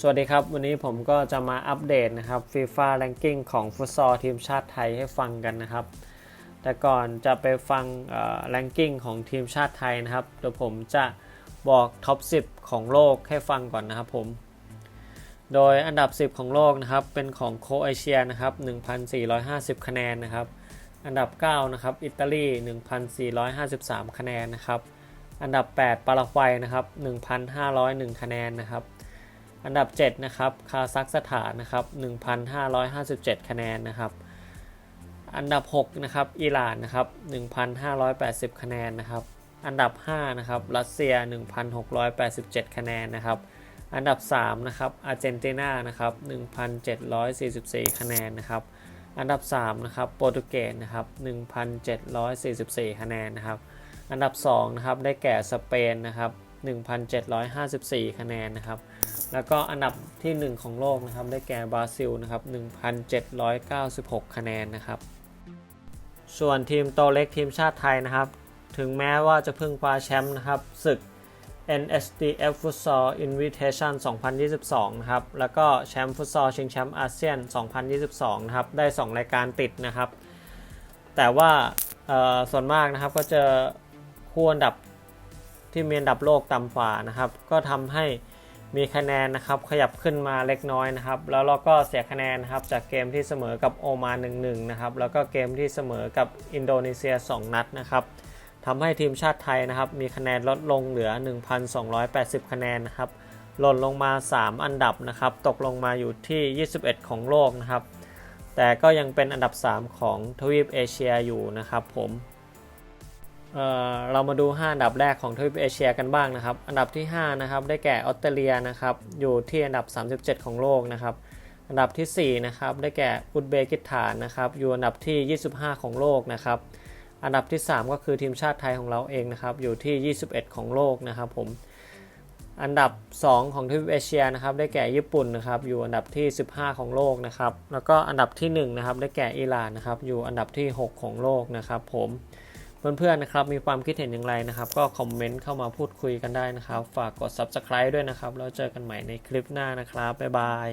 สวัสดีครับ วันนี้ผมก็จะมาอัปเดตนะครับฟีฟ่าแ a งกิ้งของฟุตซอลทีมชาติไทยให้ฟังกันนะครับ แต่ก่อนจะไปฟังแ a งกิ้งของทีมชาติไทยนะครับเดี๋ยวผมจะบอกท็อป 10 ของโลกให้ฟังก่อนนะครับผม โดยอันดับ 10 ของโลกนะครับเป็นของโคเอเชียนะครับ1,450 คะแนนนะครับ อันดับ 9 นะครับอิตาลี 1,453 คะแนนนะครับ อันดับ 8 ปารากวัยนะครับ1,501 คะแนนนะครับ อันดับ 7 นะครับ คาซัคสถานนะครับ 1,557 คะแนนนะครับ อันดับ 6 นะครับ อิหร่านนะครับ 1,580 คะแนนนะครับ อันดับ 5 นะครับ รัสเซีย 1,687 คะแนนนะครับ อันดับ 3 นะครับ อาร์เจนตินา นะครับ 1,744 คะแนนนะครับ อันดับ 3 นะครับ โปรตุเกส นะครับ 1,744 คะแนนนะครับ อันดับ 2 นะครับ ได้แก่สเปน นะครับ 1,754 คะแนนนะครับ แล้วก็อันดับที่ 1 ของโลกนะครับ ได้แก่บราซิลนะครับ 1,796 คะแนนนะครับ ส่วนทีมโตเล็กทีมชาติไทยนะครับ ถึงแม้ว่าจะเพิ่งคว้าแชมป์นะครับศึก NSDF Futsal Invitation 2022 นะครับ แล้วก็แชมป์ฟุตซอลชิงแชมป์อาเซียน 2022 นะครับ ได้ 2 รายการติดนะครับ แต่ว่าส่วนมากนะครับก็จอคู่อันดับ ที่มีอันดับโลกต่ำกว่านะครับ ก็ทำให้มีคะแนนนะครับขยับขึ้นมาเล็กน้อยนะครับ แล้วเราก็เสียคะแนนนะครับจากเกมที่เสมอกับโอมาน1-1นะครับแล้วก็เกมที่เสมอกับอินโดนีเซีย 2 นัดนะครับทำให้ทีมชาติไทยนะครับมีคะแนนลดลงเหลือ 1,280 คะแนนนะครับหล่นลงมา 3 อันดับนะครับตกลงมาอยู่ที่ 21 ของโลกนะครับแต่ก็ยังเป็นอันดับ 3 ของทวีปเอเชียอยู่นะครับผม เเรามาดู 5 อันดับแรกของทวีปเอเชียกันบ้างนะครับ อันดับที่ 5 นะครับ ได้แก่ออสเตรเลียนะครับ อยู่ที่อันดับ 37 ของโลกนะครับ อันดับทีสี่ 4 นะครับ ได้แก่อุซเบกิสถานนะครับ อยู่อันดับที่ 25 ของโลกนะครับ อันดับที่ 3 ก็คือทีมชาติไทยของเราเองนะครับ อยู่ที่ 21 ของโลกนะครับผม อันดับ 2 ของทวีปเอเชียนะครับ ได้แก่ญี่ปุ่นนะครับ อยู่อันดับที่ 15 ของโลกนะครับ แล้วก็อันดับที่ 1 นะครับ ได้แก่อิหร่านนะครับ อยู่อันดับที่ 6 ของโลกนะครับผม เพื่อนๆนะครับมีความคิดเห็นอย่างไรนะครับ ก็คอมเมนต์เข้ามาพูดคุยกันได้นะครับ ฝากกด subscribe ด้วยนะครับ แล้วเจอกันใหม่ในคลิปหน้านะครับ บ๊ายบาย